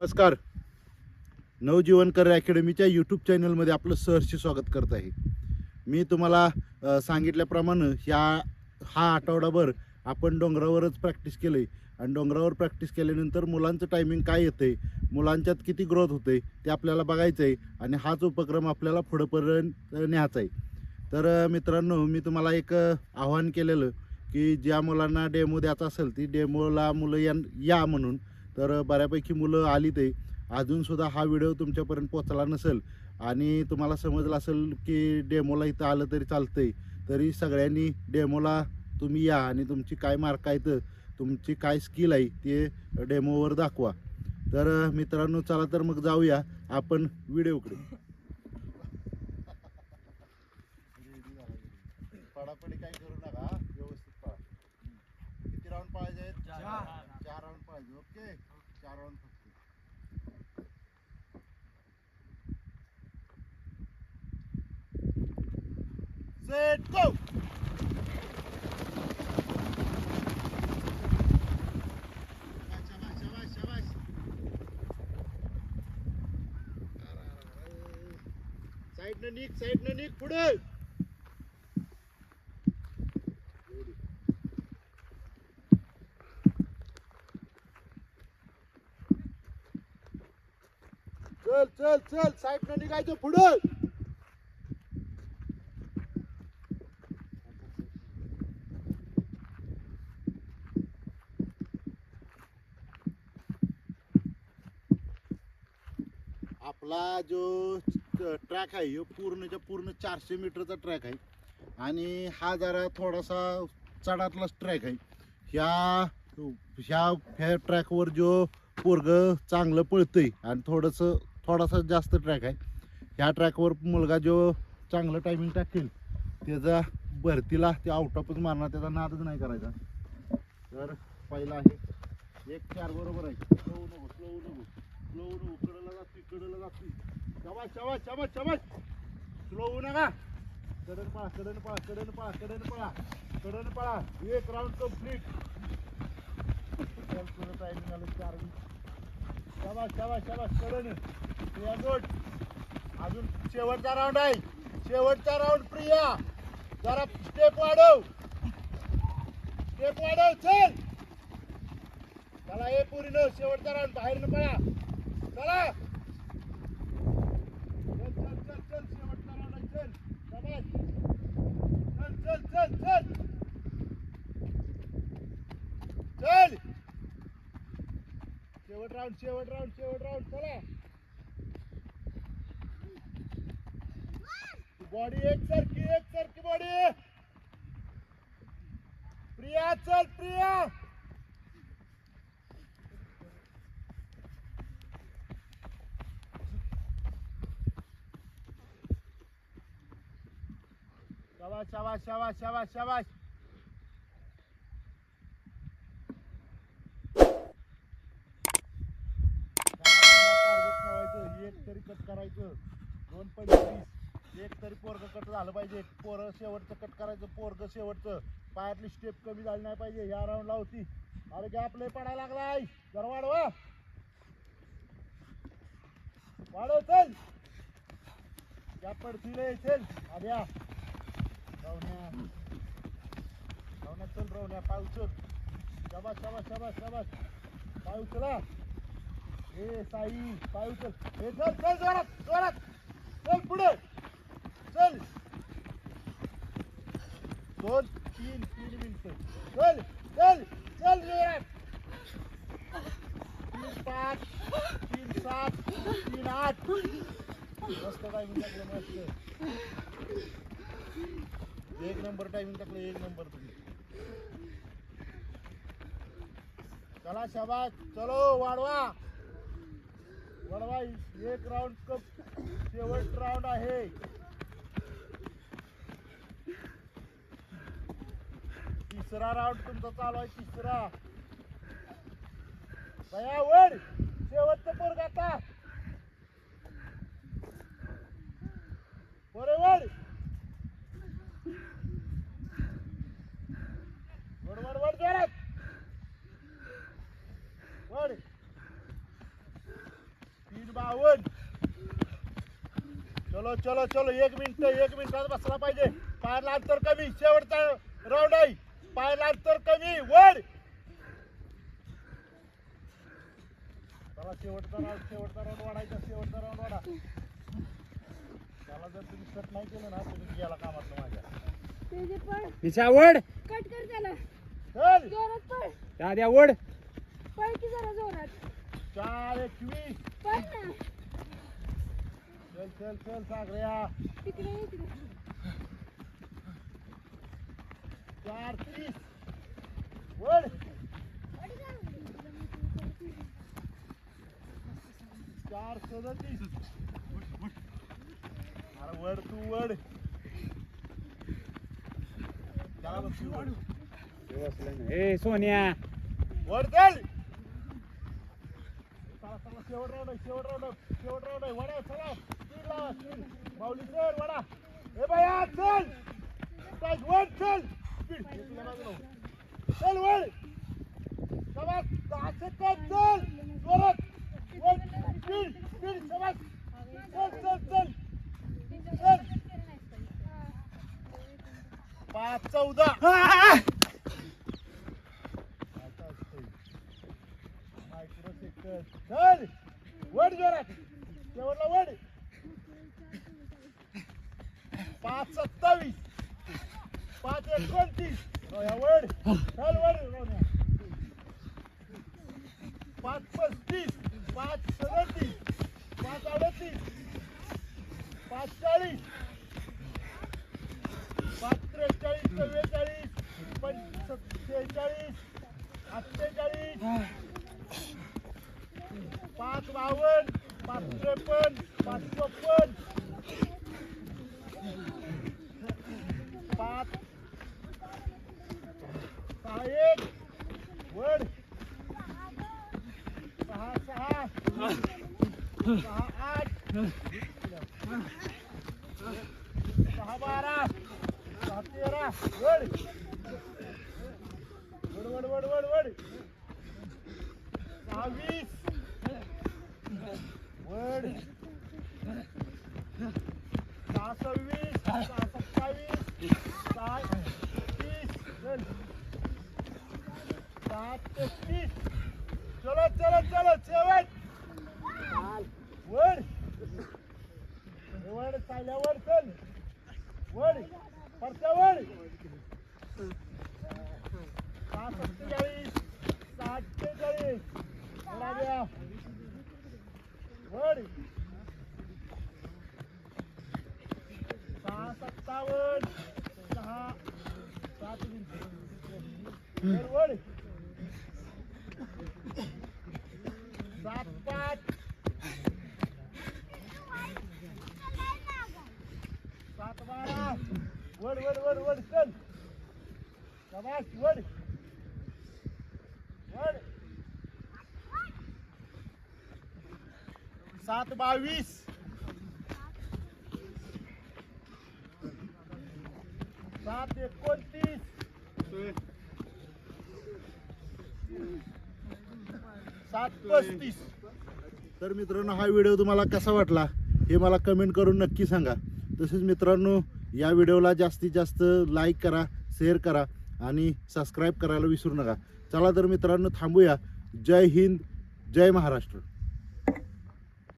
नमस्कार. नवजीवनकर अकॅडमीच्या यूट्यूब चॅनलमध्ये आपलं सहर्ष स्वागत करत आहे. मी तुम्हाला सांगितल्याप्रमाणे ह्या हा आठवडाभर आपण डोंगरावरच प्रॅक्टिस केलं आहे आणि डोंगरावर प्रॅक्टिस केल्यानंतर मुलांचं टायमिंग काय येतं आहे मुलांच्यात किती ग्रोथ होते ते आपल्याला बघायचं आहे आणि हाच उपक्रम आपल्याला पुढंपर्यंत न्यायचा आहे. तर मित्रांनो मी तुम्हाला एक आव्हान केलेलं की ज्या मुलांना डेमो द्यायचा असेल ती डेमोला मुलं या या म्हणून तर बऱ्यापैकी मुलं आली ते. अजूनसुद्धा हा व्हिडिओ तुमच्यापर्यंत पोचला नसेल आणि तुम्हाला समजलं असेल की डेमोला इथं आलं तरी चालतंय तरी सगळ्यांनी डेमोला तुम्ही या आणि तुमची काय मार्क आहेत तुमची काय स्किल आहे ते डेमोवर दाखवा. तर मित्रांनो चला तर मग जाऊया आपण व्हिडिओकडे. पडापडी काय करू नका व्यवस्थित पळा किती राऊंड पाहिजे आहेत चार राऊंड पाहिजे ओके चार राऊंड फक्त. सेट गो साईडनं निघ साईडनं निक पुढे! चल चल चल. साईडनं निघायचं पुढं. आपला जो ट्रॅक आहे ह्यो पूर्णच्या पूर्ण चारशे मीटरचा ट्रॅक आहे. आणि हा जरा थोडासा चढातलाच ट्रॅक आहे. ह्या ह्या ह्या ट्रॅकवर जो पोरग चांगलं पळतंय आणि थोडंसं थोडासा जास्त ट्रॅक आहे. ह्या ट्रॅकवर मुलगा जो चांगलं टायमिंग टाकेल त्याचा भरतीला ते आउट ऑफच मारणार त्याचा नादच नाही करायचा. तर पहिला आहे. एक चार बरोबर आहे. स्लो नको स्लो नको. स्लो नको कडला जाते कडला जाते शाबाश चवा शाबाश शाबाश स्लो होऊ नका. कडन पळा कडन पळा कडन पळा कडन पळा कडन पळा. एक राऊंड कंप्लीट टायमिंग आलं चार वीस शाबाश शाबाश शाबाश कडन प्रिया गुड अजून शेवटचा राऊंड आहे. शेवटचा राऊंड प्रिया. जरा स्टेप वाढव. स्टेप वाढव चल. चला हे पुरी न शेवटचा राऊंड बाहेर न पळा. चला चल चल चल शेवटचा राऊंड आहे चल शाबास चल चल चल चल चल शेवट राऊंड शेवट राऊंड शेवट राऊंड चला. बॉडी एक सारखी एक सारखी बॉडी प्रिया चल प्रिया. शाबाश शाबाश शाबाश शाबाश शाबाश एक तरी कट करायचं. दोन पंचवीस एक तरी पोरग कट झालं पाहिजे. पोरं शेवटचं कट करायचं. पोरग शेवटचं. पायातली स्टेप कमी झाली नाही पाहिजे. ह्या राऊंडला होती. अरे गॅप लय पडायला लागलाय जर वाढवा वाढव चल. गॅप पडती लय चल. आद्या रावण्या. रावण्या चल रावण्या. पाय उचल. शाबास शाबास शाबास शाबास. पाय उचला ए साई पाय उचल. ए चल चल जोरात जोरात. चल पुढे. चल. दोन तीन तीन मिनिट. चल चल चल जोरात. तीन पाच तीन सात तीन आठ. मस्त टायमिंग टाकलं मस्त. एक नंबर टायमिंग टाकलं एक नंबर तुम्ही. चला शाबास. चलो वाढवा. वाढवा एक राऊंड कप शेवट राऊंड आहे. तिसरा राऊंड तुमचा चालू आहे तिसरा. बया शेवटचं पोरग आता बरे वड वड वड वड जोरात वड बावन्न चलो चलो चलो एक मिनिट एक मिनिटात बसला पाहिजे. पायाला अंतर कमी शेवटचा राऊंड आहे. पायाला अंतर कमी वर. चला शेवटचा राऊंड शेवटचा राऊंड वाढायचा शेवटचा राऊंड वाढा. त्याला जर तुम्ही कट नाही केलं ना तुम्ही गेला कामातलं माझ्या. त्याचे पळ. तिच्या आवड कट कर त्याला. चल. जोरात पळ. दादी आवड पळ की जरा जोरात. चार एकवीस. पळ ना. चल चल चल सागऱ्या. चार तीस. वर चार सदतीस. अरे वड तू वड त्याला बस तू वड. ए सोन्या. वर चल. चला चला शेवट राऊंड शेवट राऊंड शेवट राऊंड आहे वडा चला. माऊली चल वडा. हे बाया चल. चल वर चल. स्पीड चल वर शाबास दहा सेकंद चल. जोरात. वर स्पीड स्पीड शाबास. चल चल चल. चल. पाच चौदा. मायक्रो सेकंद चल. वड जोरात. शेवटला वड पाच सत्तावीस पाच एकोणतीस. हो, रोया वड. चल वड. पाच पस्तीस पाच सदतीस. पाच अडतीस. पाच चाळीस. पाच त्रेचाळीस चव्वेचाळीस. पंच सेहेचाळीस अठ्ठेचाळीस. पाच बावन्न. पाच त्रेपन्न. पाच चोपन्न पाच सहा एक वड सहा सहा सहा बारा सहा तेरा वड वड वड वड वड वड सहा वीस वड सहा सव्वीस सहा सत्तावीस सहा तीस चल सहा तेहतीस चलो चलो चलो शेवट वड वड चालल्या वड चल वड परत्या वड सहा सत्तेचाळीस सहा अठ्ठेचाळीस वडा द्या वड सहा सत्तावन्न सहा सात वर वड सात पाच सात बारा वड वड वड वड चल शाबास वड वड सात बावीस. सात एकोणतीस. सात पस्तीस. तर मित्रांनो हा व्हिडिओ तुम्हाला कसा वाटला हे मला कमेंट करून नक्की सांगा. तसेच मित्रांनो या व्हिडिओला जास्तीत जास्त लाईक करा शेअर करा. आणि सबस्क्राईब करायला विसरू नका. चला तर मित्रांनो थांबूया. जय हिंद जय महाराष्ट्र.